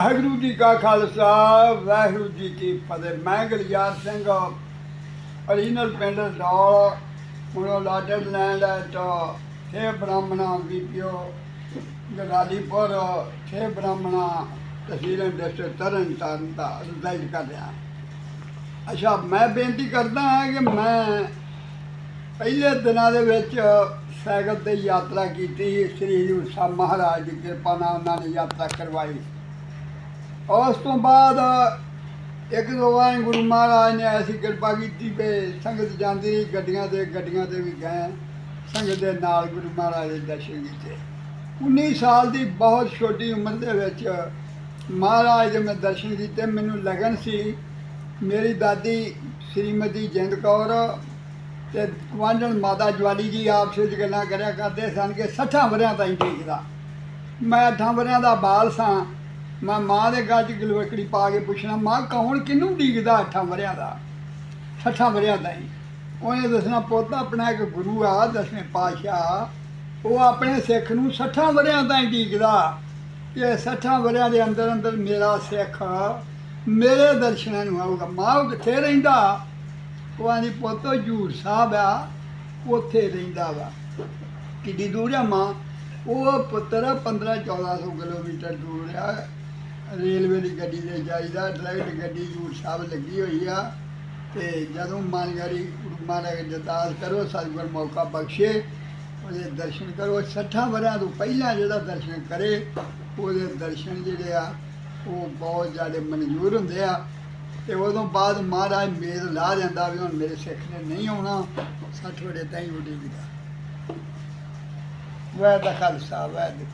ਵਾਹਿਗੁਰੂ ਜੀ ਕਾ ਖਾਲਸਾ, ਵਾਹਿਗੁਰੂ ਜੀ ਕੀ ਫਤਿਹ। ਮੈਂ ਗਲਿਆਰ ਸਿੰਘ, ਅਰੀਨਲ ਪਿੰਡ ਡੌਲ, ਹੁਣ ਲਾਡਰ ਲੈਂਡ ਤੋਂ ਛੇ ਬ੍ਰਾਹਮਣਾ ਬੀਪੀਓ ਗਦਾਲੀਪੁਰ, ਛੇ ਬ੍ਰਾਹਮਣਾ ਤਹਿਸੀਲ ਡਿਸਟ੍ਰਿਕਟ ਤਰਨ ਤਾਰਨ ਦਾ ਰਿਜ਼ਾਈਡ ਕਰ ਰਿਹਾ। ਅੱਛਾ, ਮੈਂ ਬੇਨਤੀ ਕਰਦਾ ਹਾਂ ਕਿ ਮੈਂ ਪਹਿਲੇ ਦਿਨਾਂ ਦੇ ਵਿੱਚ ਸਾਈਕਲ ਤੇ ਯਾਤਰਾ ਕੀਤੀ। ਸ੍ਰੀ ਹਜ਼ੂਰ ਸਾਹਿਬ ਮਹਾਰਾਜ ਦੀ ਕਿਰਪਾ ਨਾਲ ਉਹਨਾਂ ਨੇ ਯਾਤਰਾ ਕਰਵਾਈ। ਉਸ ਤੋਂ ਬਾਅਦ ਇੱਕ ਦੋ ਵਾਰ ਗੁਰੂ ਮਹਾਰਾਜ ਨੇ ਐਸੀ ਕਿਰਪਾ ਕੀਤੀ ਕਿ ਸੰਗਤ ਜਾਂਦੀ ਰਹੀ ਗੱਡੀਆਂ ਤੇ ਗੱਡੀਆਂ ਤੇ ਵੀ ਗਏ। ਸੰਗਤ ਦੇ ਨਾਲ ਗੁਰੂ ਮਹਾਰਾਜ ਦੇ ਦਰਸ਼ਨ ਕੀਤੇ। 19 ਸਾਲ ਦੀ ਬਹੁਤ ਛੋਟੀ ਉਮਰ ਦੇ ਵਿੱਚ ਮਹਾਰਾਜ ਦੇ ਮੈਂ ਦਰਸ਼ਨ ਕੀਤੇ। ਮੈਨੂੰ ਲਗਨ ਸੀ, ਮੇਰੀ ਦਾਦੀ ਸ਼੍ਰੀਮਤੀ ਜਿੰਦ ਕੌਰ ਤੇ ਕੁਆਂਡਣ ਮਾਤਾ ਜਵਾਲੀ ਜੀ ਆਪਸ ਵਿੱਚ ਗੱਲਾਂ ਕਰਿਆ ਕਰਦੇ ਸਨ ਕਿ 60 ਵਰਿਆਂ ਤਾਈਂ ਦੇਖਦਾ। ਮੈਂ 8 ਵਰਿਆਂ ਦਾ ਬਾਲ ਸਾਂ ਮੈਂ ਮਾਂ ਦੇ ਗੱਜ ਗਲਵਕੜੀ ਪਾ ਕੇ ਪੁੱਛਣਾ, ਮਾਂ ਕੌਣ ਕਿਹਨੂੰ ਡੀਕਦਾ ਅੱਠਾਂ ਵਰਿਆਂ ਦਾ? 60 ਵਰਿਆਂ ਤਾਈਂ ਉਹਨੇ ਦੱਸਣਾ, ਪੁੱਤ, ਆਪਣਾ ਇੱਕ ਗੁਰੂ ਆ, ਦਸਵੇਂ ਪਾਤਸ਼ਾਹ। ਉਹ ਆਪਣੇ ਸਿੱਖ ਨੂੰ 60 ਵਰਿਆਂ ਤਾਈਂ ਡੀਕਦਾ। ਕਿ 60 ਵਰਿਆਂ ਦੇ ਅੰਦਰ ਅੰਦਰ ਮੇਰਾ ਸਿੱਖ ਮੇਰੇ ਦਰਸ਼ਨਾਂ ਨੂੰ ਆਊਗਾ। ਮਾਂ ਉਹ ਕਿੱਥੇ ਰਹਿੰਦਾ? ਉਹ ਆਂਦੀ, ਪੁੱਤ, ਹਜੂਰ ਸਾਹਿਬ ਆ, ਉੱਥੇ ਰਹਿੰਦਾ ਵਾ। ਕਿੱਡੀ ਦੂਰ ਆ ਮਾਂ? ਉਹ ਪੁੱਤਰ 15 1400 ਕਿਲੋਮੀਟਰ ਦੂਰ ਆ। ਰੇਲਵੇ ਦੀ ਗੱਡੀ ਤੇ ਜਾਈਦਾ ਡਾਇਰੈਕਟ ਗੱਡੀ ਹਜੂਰ ਸਾਹਿਬ ਲੱਗੀ ਹੋਈ ਆ। ਤੇ ਜਦੋਂ ਮਨ ਕਰੀ ਗੁਰੂ ਮਹਾਰਾਜ ਦੀ ਅਰਦਾਸ ਕਰੋ, ਸਤਿਗੁਰ ਮੌਕਾ ਬਖਸ਼ੇ, ਉਹਦੇ ਦਰਸ਼ਨ ਕਰੋ। 60 ਵਰਿਆਂ ਤੋਂ ਪਹਿਲਾਂ ਜਿਹੜਾ ਦਰਸ਼ਨ ਕਰੇ, ਉਹਦੇ ਦਰਸ਼ਨ ਜਿਹੜੇ ਆ, ਉਹ ਬਹੁਤ ਜ਼ਿਆਦਾ ਮਨਜ਼ੂਰ ਹੁੰਦੇ ਆ। ਤੇ ਉਦੋਂ ਬਾਅਦ ਮਹਾਰਾਜ ਮੇਦ ਲਾ ਜਾਂਦਾ ਵੀ ਹੁਣ ਮੇਰੇ ਸਿੱਖ ਨੇ ਨਹੀਂ ਆਉਣਾ 60 ਵੜੇ ਤਾਈਂ ਉਡੀਕਦਾ ਵਾਹਿ ਦਾ ਖਾਲਸਾ ਵਾਹਿ ਦੀ